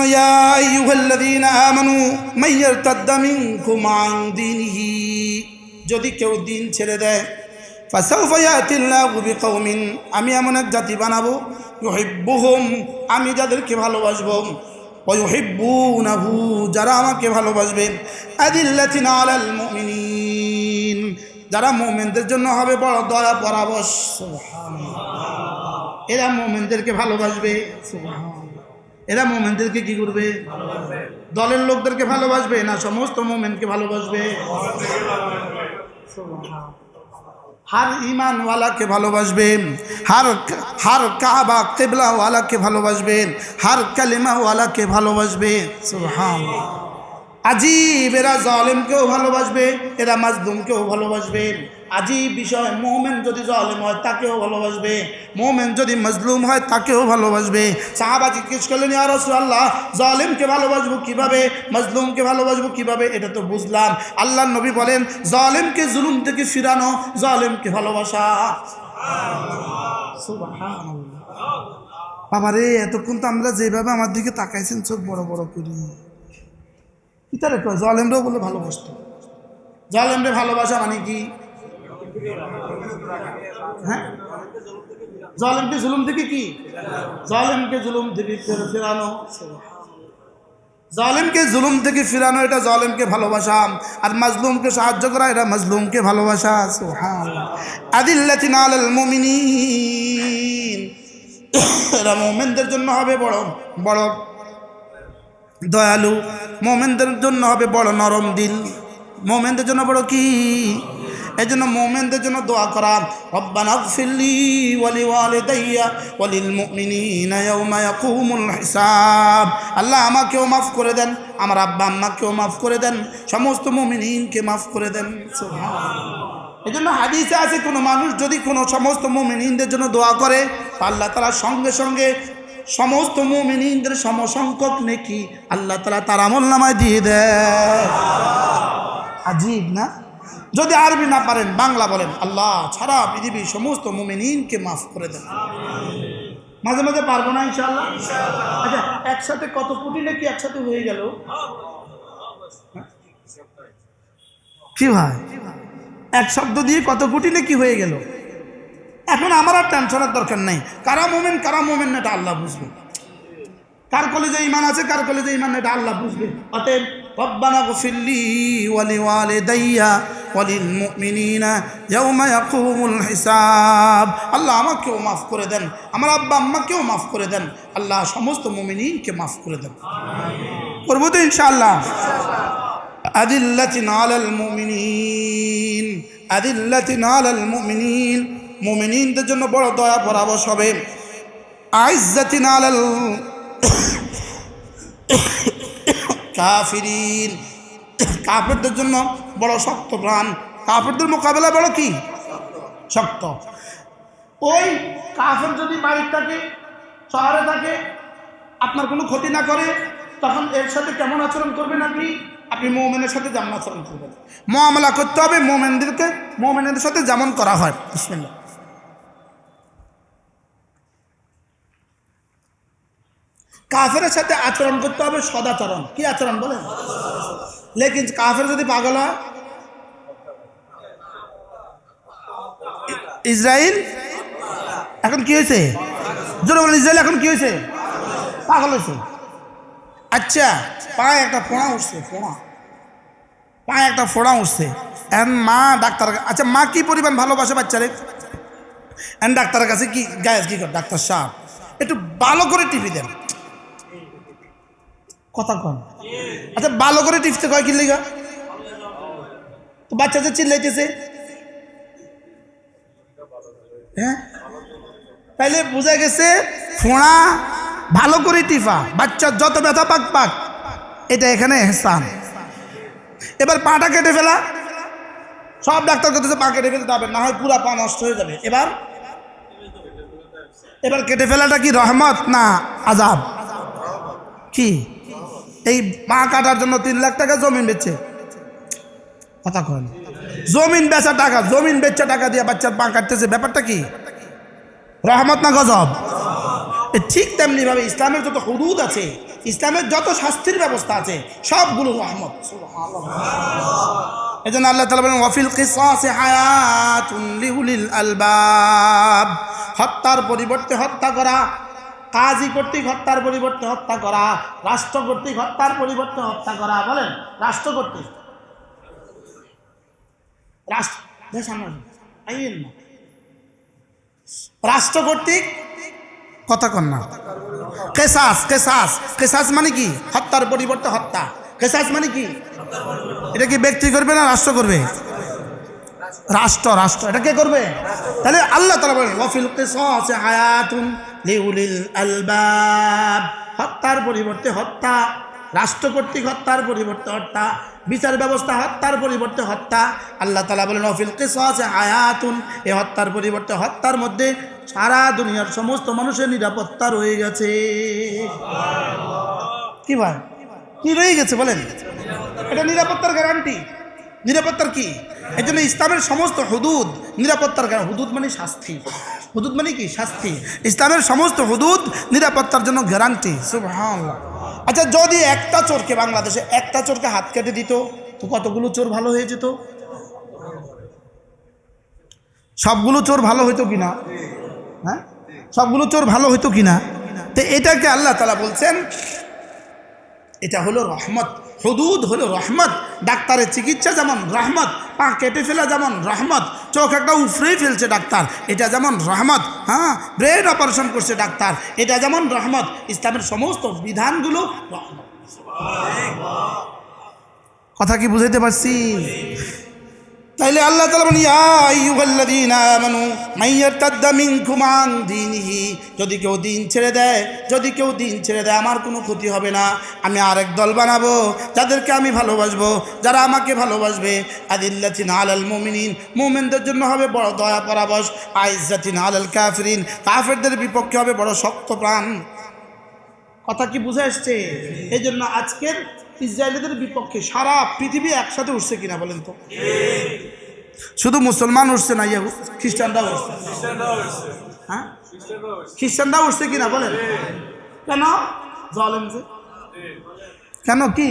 জন্য ইয়া আইয়ুহাল্লাযীনা আমানু মাইয়ারতাদ্দা মিনকুম আন দীনিহি। যদি কেউ দিন ছেড়ে দেয় বিকৌমিন আমি এমন এক জাতি বানাবো, ইউহিব্বুহুম, আমি যাদেরকে ভালোবাসবো, ওয়ুহিব্বুনাহু, যারা আমাকে ভালোবাসবেন আদিল্লাতিন আলাল মুমিনিন। যারা মুমিনদের জন্য হবে বড় দয়া সুবহানাল্লাহ। এরা মোমেনদেরকে ভালোবাসবে এরা মোমেনদেরকে কি করবে? দলের লোকদেরকে ভালোবাসবে? না সমস্ত মোমেনকে ভালোবাসবে? হার ইমানওয়ালাকে ভালোবাসবেন হার হার কাবা কেবলাওয়ালাকে ভালোবাসবেন হার কালিমাওয়ালাকে ভালোবাসবে। সুবহানাল্লাহ। আজীব, এরা জলেমকেও ভালোবাসবে, এরা মাজলুমকেও ভালোবাসবে। আজীব বিষয়, মোমেন যদি জলেম হয়, তাকেও ভালোবাসবে। মোমেন যদি মজলুম হয়, তাকেও ভালোবাসবে। সাহাবা জিজ্ঞেস করলেন আর আল্লাহ জলেমকে ভালোবাসবো কীভাবে? মজলুমকে ভালোবাসবো কীভাবে? এটা তো বুঝলাম। আল্লাহ নবী বলেন, জলেমকে জুলুম থেকে ফিরানো, জলেমকে ভালোবাসা। বাবা রে এতক্ষণ তো আমরা যেভাবে আমার দিকে তাকাইছেন, চোখ বড় বড় করি। ইতারে কয়, জলেমরাও বলে ভালোবাসতো। জলেমরে ভালোবাসা মানে কি? হ্যাঁ? জলেমকে জুলুম থেকে কি? জলেমকে জুলুম থেকে ফেরানো। জলেমকে জুলুম থেকে ফিরানো, এটা জলেমকে ভালোবাসা। আর মাজলুমকে সাহায্য করা, এটা মাজলুমকে ভালোবাসা। আদিল্লাতিন আলাল মুমিনিন। এরা মোমেনদের জন্য হবে বড় বড় দয়ালু। মোমেনদের জন্য হবে বড় নরম দিল। মোমেনদের জন্য বড় কি? এই জন্য মোমেনদের জন্য দোয়া করা। রব্বানা ফিল্লি ওয়ালি ওয়ালিদাইয়া ওয়ালিল মুমিনিনা ইয়াউমা ইয়াকুমুল হিসাব। আল্লাহ আমাকেও মাফ করে দেন, আমার আব্বা আম্মাকেও মাফ করে দেন, সমস্ত মুমিনিনকে মাফ করে দেন। এই জন্য হাদিসে আছে, কোনো মানুষ যদি কোনো সমস্ত মুমিনিনদের জন্য দোয়া করে আল্লাহ তারা সঙ্গে সঙ্গে সমস্ত মুমিনিনদের সমসংখ্যক নেকি আল্লাহ তালা তার আমল নামায় দিয়ে দেয়। আজীব না? যদি আরবি না পারেন, বাংলা বলেন, আল্লাহ ছাড়া পৃথিবীর সমস্ত মুমিনিনকে মাফ করে দেন। মাঝে মাঝে পারব না ইনশাল্লাহ আচ্ছা একসাথে কত কোটি নাকি একসাথে হয়ে গেল? কি ভাই? এক শব্দ দিয়ে কত কোটি নাকি হয়ে গেল? এখন আমার আর টেনশনের দরকার নেই। কারা মোমেন কারা মোমেন, এটা আল্লাহ বুঝবে। কার কলেজে ইমান আছে, কার কলেজে ইমান এটা আল্লাহ বুঝবে। অতএব ওয়ালি ওয়ালিল আল্লাহ আমাকেও মাফ করে দেন আমার আব্বা আম্মাকেও মাফ করে দেন আল্লাহ সমস্ত মুমিনিনকে মাফ করে দেন। করব তো ইনশাআল্লাহ। আদিল্লাতিন আলাল মুমিনিন আদিল্লাতিন আলাল মুমিনিন। মুমিনিনদের জন্য বড় দয়া পরাবশ হবে। আইজ্জাতিন আলাল কাফিরিন কাফেরদের জন্য বড় শক্ত প্রাণ। কাফেরদের মোকাবেলা বড় কি? শক্ত। ওই কাফের যদি বাড়ির থাকে, শহরে থাকে, আপনার কোনো ক্ষতি না করে, তখন এর সাথে কেমন আচরণ করবেন আপনি আপনি মোমেনের সাথে যেমন আচরণ করবেন। মোয়ামলা করতে হবে, মোমেনদেরকে, মোমেনদের সাথে যেমন করা হয়। কাফের সাথে আচরণ করতে হবে, সদাচরণ। কি আচরণ বলে লেকিন কাফের যদি পাগল হয় ইসরায়েল এখন কি হয়েছে? জোরে বলেন ইসরায়েল এখন কি হয়েছে? পাগল হয়েছে। আচ্ছা পায়ে একটা ফোঁড়া উঠছে, ফোঁড়া। পায়ে একটা ফোঁড়া উঠছে। এখন মা ডাক্তার আচ্ছা মা কি পরিমাণ ভালোবাসে বাচ্চারে? এখন ডাক্তারের কাছে কি গায়ে কি কর ডাক্তার সাহেব, একটু ভালো করে টিপি দেন। কথা কন। আচ্ছা ভালো করে টিপতে কয় কি লেগা? তো বাচ্চা যে চিল্লাইতেছে। হ্যাঁ? তাইলে বোঝা গেছে ফোঁড়া ভালো করে টিফা বাচ্চার যত ব্যথা পাক পাক, এটা এখানে এহসান। এবার পাটা কেটে ফেলা। সব ডাক্তার করতেছে পা কেটে ফেলতে হবে না হয় পুরা পা নষ্ট হয়ে যাবে। এবার? এবার কেটে ফেলাটা কি রহমত না আজাব কি? এই পা কাটার জন্য তিন লাখ টাকা জমিন বেচছে কথা কন। জমিন বেচা টাকা, জমিন বেচা টাকা দিয়ে বাচ্চার পা কাটতেছে, ব্যাপারটা কি? রহমত না গজব? ঠিক তেমনি ভাবে ইসলামের যত হুদুদ আছে, ইসলামের যত শাস্তির ব্যবস্থা আছে, সবগুলো রহমত। এই জন্য আল্লাহ তালা বলেন, ওয়াফিল কিসাসে হায়াতুন লিউলিল আলবাব। হত্যার পরিবর্তে হত্যা করা, কাজী কর্তৃক হত্যার পরিবর্তে হত্যা করা, রাষ্ট্র কর্তৃক হত্যার পরিবর্তে হত্যা করা, বলেন, রাষ্ট্র কর্তৃক। রাষ্ট্র দেখ সামনে আসুন। আইয়েন না। রাষ্ট্র কর্তৃক কথা কন না। কেসাস কেসাস কেসাস মানে কি? হত্যার পরিবর্তে হত্যা। কেসাস মানে কি? এটা কি ব্যক্তি করবে না রাষ্ট্র করবে? রাষ্ট্র রাষ্ট্র। এটা কে করবে? তাহলে আল্লাহ তালা বলেন, ওয়াফিল কিসাসে হায়াতুন লিউলিল আলবাব। হত্যার পরিবর্তে হত্যা রাষ্ট্র কর্তৃক হত্যার পরিবর্তে হত্যা, বিচার ব্যবস্থা হত্যার পরিবর্তে হত্যা। আল্লাহ তালা বলেন, অফিল আছে আয়াতুন এ হত্যার পরিবর্তে হত্যার মধ্যে সারা দুনিয়ার সমস্ত মানুষের নিরাপত্তা রয়ে গেছে। কি ভাই? কি রয়ে গেছে বলেন? এটা নিরাপত্তার গ্যারান্টি নিরাপত্তার কি? এই জন্য ইসলামের সমস্ত হুদুদ, নিরাপত্তার গ্যারান্টি হুদুদ মানে শাস্তি। হুদুদ মানে কি? শাস্তি। ইসলামের সমস্ত হুদুদ নিরাপত্তার জন্য গ্যারান্টি আচ্ছা যদি একটা চোরকে বাংলাদেশে একটা চোরকে হাত কেটে দিত, তো কতগুলো চোর ভালো হয়ে যেত? সবগুলো চোর ভালো হইতো কিনা? হ্যাঁ? সবগুলো চোর ভালো হইতো কিনা? তো এটাকে আল্লাহ তালা বলছেন, এটা হলো রহমত। হদুদ হলো রহমত। ডাক্তারের চিকিৎসা যেমন রহমত পা কেটে ফেলা যেমন রহমত চোখ একটা উফরেই ফেলছে ডাক্তার এটা যেমন রহমত হ্যাঁ? ব্রেন অপারেশন করছে ডাক্তার এটা যেমন রহমত ইসলামের সমস্ত বিধানগুলো রহমত। কথা কি বুঝাইতে পারছি? তাইলে আল্লাহ তালা বলেন, ইয়া আইয়ুহাল্লাযীনা আমানু মাইয়ারতাদ্দা মিনকুম আন দীনিহি, যদি কেউ দিন ছেড়ে দেয়, যদি কেউ দিন ছেড়ে দেয়, আমার কোনো ক্ষতি হবে না। আমি আরেক দল বানাবো, যাদেরকে আমি ভালোবাসবো, যারা আমাকে ভালোবাসবে। আদিল্লাতিন আলাল মুমিনিন, মুমিনদের জন্য হবে বড় দয়া পরাবশ আইজাতিন আলাল কাফরিন, কাফেরদের বিপক্ষে হবে বড় শক্ত প্রাণ। কথা কি বুঝে আসছে? এই জন্য আজকের ইসরায়েলিদের বিপক্ষে সারা পৃথিবী একসাথে উঠছে কিনা বলেন তো? শুধু মুসলমান উঠছে না, ইয়া খ্রিস্টানরা উঠছে হ্যাঁ? খ্রিস্টানরা উঠছে কিনা বলেন? কেন? জলেন যে। কেন কি?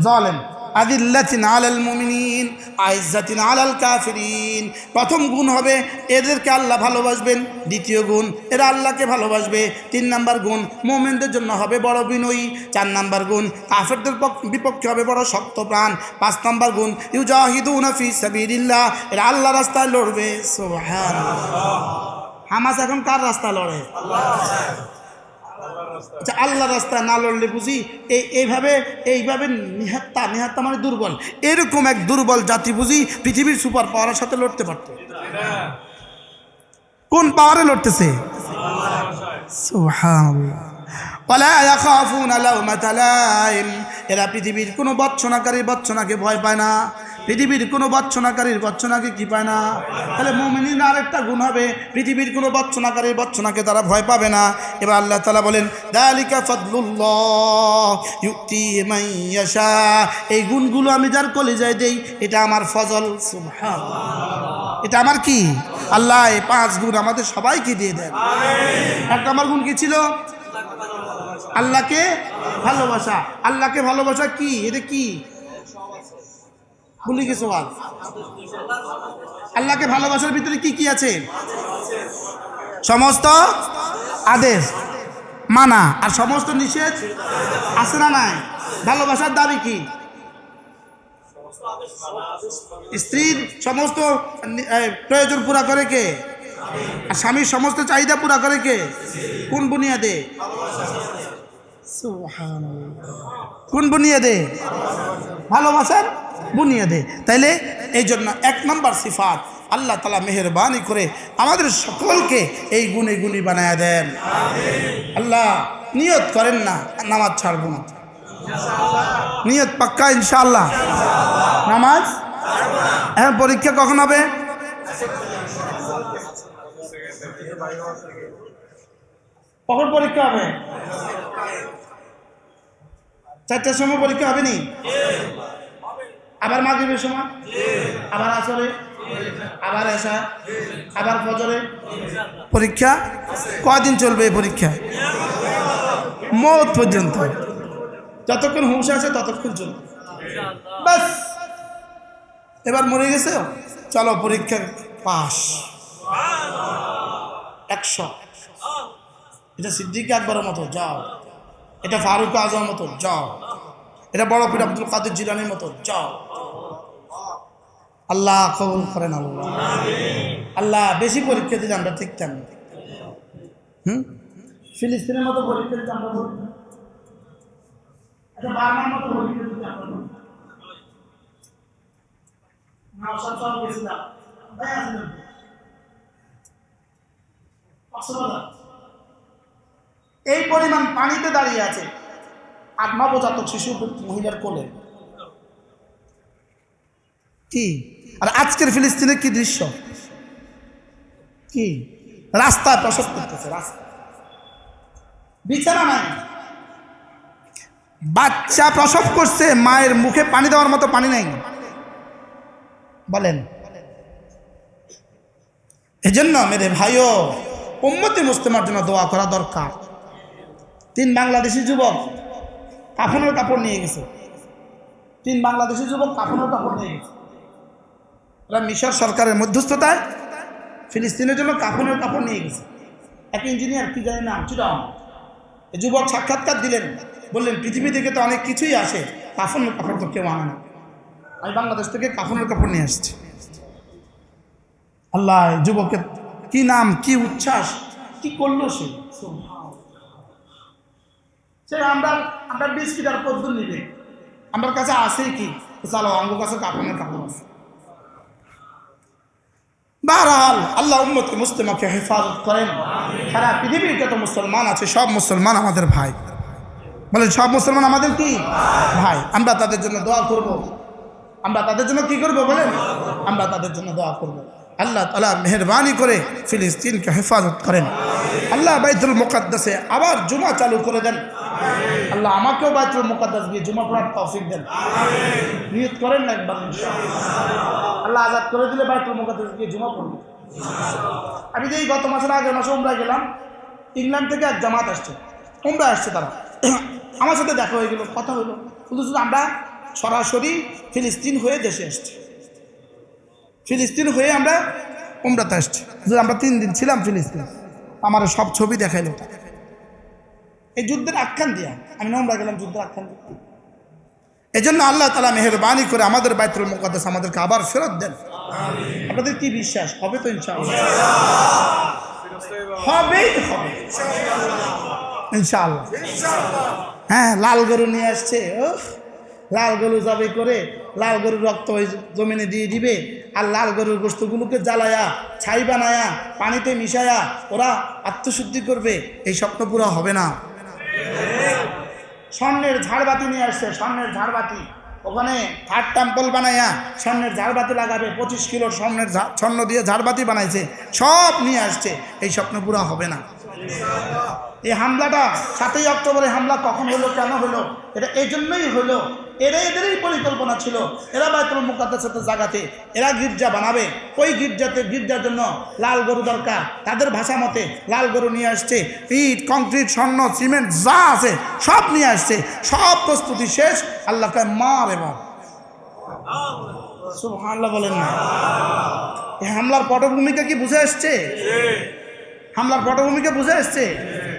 জলেম। আদিল্লাতিন আলাল মুমিনিন, আইজ্জাতিন আলাল কাফিরিন। প্রথম গুণ হবে এদেরকে আল্লাহ ভালোবাসবেন। দ্বিতীয় গুণ, এরা আল্লাহকে ভালোবাসবে। তিন নাম্বার গুণ, মোমেনদের জন্য হবে বড় বিনয়ী। চার নাম্বার গুণ, কাফেরদের পক্ষ- বিপক্ষে হবে বড় শক্ত প্রাণ। পাঁচ নাম্বার গুণ, ইউজাহিদুন ফি সাবিলিল্লাহ, এরা আল্লাহ রাস্তায় লড়বে। সুবহানাল্লাহ। হামাস এখন কার রাস্তায় লড়ে? আচ্ছা আল্লাহ রাস্তায় না লড়লে বুঝি এই এইভাবে এইভাবে নিহাত্তা নিহাত্তা মানে দুর্বল। এরকম এক দুর্বল জাতি বুঝি পৃথিবীর সুপার পাওয়ারের সাথে লড়তে পারত। কোন পাওয়ারে লড়তেছে। এরা পৃথিবীর কোনো বচ্ছনাকারী বচ্ছনাকে ভয় পায় না। পৃথিবীর কোনো বচ্ছনাকারীর বচ্ছনাকে কি পায় না? তাহলে মোমিনিন আরেকটা গুণ হবে। পৃথিবীর কোনো বচ্ছনাকারীর বচ্ছনাকে তারা ভয় পাবে না। এবার আল্লাহ তালা বলেন দালিকা ফদলুল্লাহ ইউক্তি এই গুণগুলো আমি যার কলিজায় দেই এটা আমার ফজল। এটা আমার কি? আল্লাহ এই পাঁচ গুণ আমাদের সবাইকে দিয়ে দেন। একটা আমার গুণ কি ছিল? আল্লাহকে ভালোবাসা। আল্লাহকে ভালোবাসা কি? এটা কি? ভুলে গেছো আজ আল্লাহকে ভালোবাসার ভিতরে কি কি আছে? সমস্ত আদেশ মানা। আর সমস্ত নিষেধ আছে না নাই? ভালোবাসার দাবি কি? স্ত্রীর সমস্ত প্রয়োজন পুরা করে কে? আর স্বামীর সমস্ত চাহিদা পুরা করে কে? কোন বুনিয়াদে। কোন বুনিয়াদে? ভালোবাসার বুনিয়াদে। তাইলে এই জন্য এক নম্বর সিফাত, আল্লাহ তালা মেহরবানি করে আমাদের সকলকে এই গুণে গুণী বানায় দেন। আল্লাহ, নিয়ত করেন না, নামাজ ছাড়বো না। নিয়ত পাক্কা, ইনশাআল্লাহ। নামাজ হ্যাঁ পরীক্ষা কখন হবে? কখন পরীক্ষা হবে? চারটার সময় পরীক্ষা হবে নি? আবার মাগরিবের সময়? আবার আসরে? আবার এসা আবার ফজরে? পরীক্ষা? কদিন চলবে এই পরীক্ষা? মত পর্যন্ত। যতক্ষণ হুঁশ আছে ততক্ষণ চলবে। বাস এবার মরে গেছে? চলো পরীক্ষা পাস একশো। এটা সিদ্দিক আকবরের মতো, যাও। এটা ফারুক আজমের মতো, যাও। এটা বড় পীর আব্দুল কাদের জিলানির মতো। যাও। আল্লাহ কবুল করেন আল্লাহ। আল্লাহ বেশি পরীক্ষা দিলে আমরা ঠিকতাম না হুম? ফিলিস্তিনের মতো পরীক্ষা দিতে আমরা আসলেন। এই পরিমাণ পানিতে দাঁড়িয়ে আছে। আর নবজাতক শিশু মহিলার কোলে। কি? আর আজকের ফিলিস্তিনের কি দৃশ্য? কি? রাস্তায় প্রসব করতেছে, রাস্তা। বিছানা নাই। বাচ্চা প্রসব করছে, মায়ের মুখে পানি দেওয়ার মতো পানি নাই। বলেন। এজন্য মেরে ভাইও, উম্মতি মুস্তেমার জন্য দোয়া করা দরকার। তিন বাংলাদেশি যুবক কাফনের কাপড় নিয়ে গেছে। তিন বাংলাদেশি যুবক কাফনের কাপড় নিয়ে গেছে। ওরা মিশর সরকারের মধ্যস্থতায় ফিলিস্তিনের জন্য কাফনের কাপড় নিয়ে গেছে। এক ইঞ্জিনিয়ার, কি জানি নাম চিরাম যুবক সাক্ষাৎকার দিলেন। বললেন, পৃথিবী থেকে তো অনেক কিছুই আসে, কাফনের কাপড় তো কেউ আনে না। আমি বাংলাদেশ থেকে কাফনের কাপড় নিয়ে আসছি। আল্লাহ যুবকের কি নাম, কি উচ্ছ্বাস, কি করল সে? সে আমরা আমরা বিস্কিট আর কদ্দুর নিবে। আমার কাছে আসেই কি? চলো আমার কাছে কাপড়ের কাপড় আছে। বাহরহাল আল্লাহ উম্মত মুসলিমাকে হেফাজত করেন। সারা পৃথিবীর যত মুসলমান আছে সব মুসলমান আমাদের ভাই। বলেন সব মুসলমান আমাদের কি? ভাই। আমরা তাদের জন্য দোয়া করব। আমরা তাদের জন্য কি করব বলেন? আমরা তাদের জন্য দোয়া করব। আল্লাহ তালা মেহরবানি করে ফিলিস্তিনকে হেফাজত করেন। আল্লাহ বাইতুল মুকাদ্দাসে আবার জুমা চালু করে দেন। আল্লাহ আমাকেও বাইতুল মুকাদ্দাস গিয়ে জুমা পড়ার তৌফিক দেন। নিয়ত করেন না একবার আল্লাহ আজাদ করে দিলে বাইতুল মুকাদ্দাস গিয়ে জুমা পড়ব আমি যে গত মাসের আগের মাসে উমরা গেলাম ইংল্যান্ড থেকে এক জামাত আসছে। উমরা আসছে তারা। আমার সাথে দেখা হয়ে গেল কথা হলো। শুধু শুধু আমরা সরাসরি ফিলিস্তিন হয়ে দেশে আসছি। ফিলিস্তিন হয়ে আমরা উমরাতে আসছি। আমরা তিন দিন ছিলাম ফিলিস্তিন। আমার সব ছবি দেখাইলো। এই যুদ্ধের আখ্যান দিয়া আমি নোমরা গেলাম যুদ্ধের আখ্যান দিয়া। এই জন্য আল্লাহ তালা মেহরবানি করে আমাদের বাইতুল মুকাদ্দাস আমাদেরকে আবার ফেরত দেন। আপনাদের কি বিশ্বাস? হবে তো ইনশাআল্লাহ। হবেই হবে। ইনশাআল্লাহ। হ্যাঁ লাল গরু নিয়ে আসছে ও লাল গরু যাবে করে লাল গরুর রক্ত ওই জমিনে দিয়ে দিবে। আর লাল গরুর গোস্তগুলোকে জ্বালায়া, ছাই বানায়া, পানিতে মিশায়া ওরা আত্মশুদ্ধি করবে। এই স্বপ্ন পুরো হবে না। স্বর্ণের ঝাড়বাতি নিয়ে আসছে, স্বর্ণের ঝাড়বাতি। ওখানে থার্ড টেম্পল বানাইয়া স্বর্ণের ঝাড়বাতি লাগাবে। পঁচিশ কিলো স্বর্ণের স্বর্ণ দিয়ে ঝাড়বাতি বানাইছে। সব নিয়ে আসছে। এই স্বপ্ন পুরো হবে না। এই হামলাটা সাতই অক্টোবরে হামলা কখন হলো, কেন হলো, এটা এই জন্যই হলো এরা এদেরই পরিকল্পনা ছিল। এরা বাইতুল মুকাদ্দাসের জায়গাতে এরা গির্জা বানাবে। ওই গির্জাতে গির্জার জন্য লাল গরু দরকার। তাদের ভাষা মতে লাল গরু নিয়ে আসছে। ইট কংক্রিট স্বর্ণ সিমেন্ট যা আছে সব নিয়ে আসছে। সব প্রস্তুতি শেষ। আল্লাহকে মার এবার। আল্লাহ বলেন না। এই হামলার পটভূমিকা কি বুঝে আসছে? হামলার পটভূমিকে বুঝে আসছে?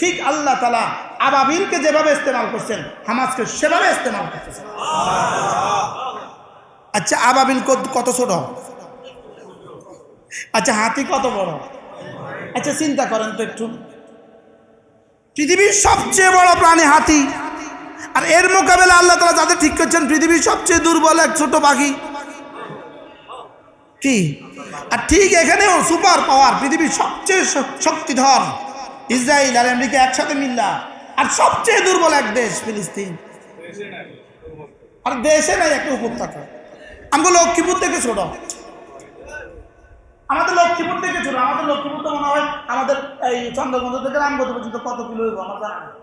ঠিক আল্লাহ তালা আবাবিলকে যেভাবে ইস্তেমাল করছেন হামাজকে সেভাবে ইস্তেমাল করতেছেন। আচ্ছা আবাবিল কত- ছোট? আচ্ছা হাতি কত বড়? আচ্ছা চিন্তা করেন তো একটু। পৃথিবীর সবচেয়ে বড় প্রাণী হাতি। আর এর মোকাবেলা আল্লাহ তালা যাদের ঠিক করছেন, পৃথিবীর সবচেয়ে দুর্বল এক ছোট পাখি। কি? আর ঠিক এখানেও সুপার পাওয়ার, পৃথিবীর সবচেয়ে শক্তিধর ইসরায়েল আর আমেরিকা একসাথে মিল্লা। আর সবচেয়ে দুর্বল এক দেশ, ফিলিস্তিন। আর দেশে নাই, একটা উপত্যকা। আমাকে লক্ষ্মীপুর থেকে ছোট। আমাদের লক্ষ্মীপুর থেকে ছোট। আমাদের লক্ষ্মীপুর তো মনে হয় আমাদের এই চন্দ্রগঞ্জ থেকে রামগঞ্জ পর্যন্ত কত কিলো আমার জানা।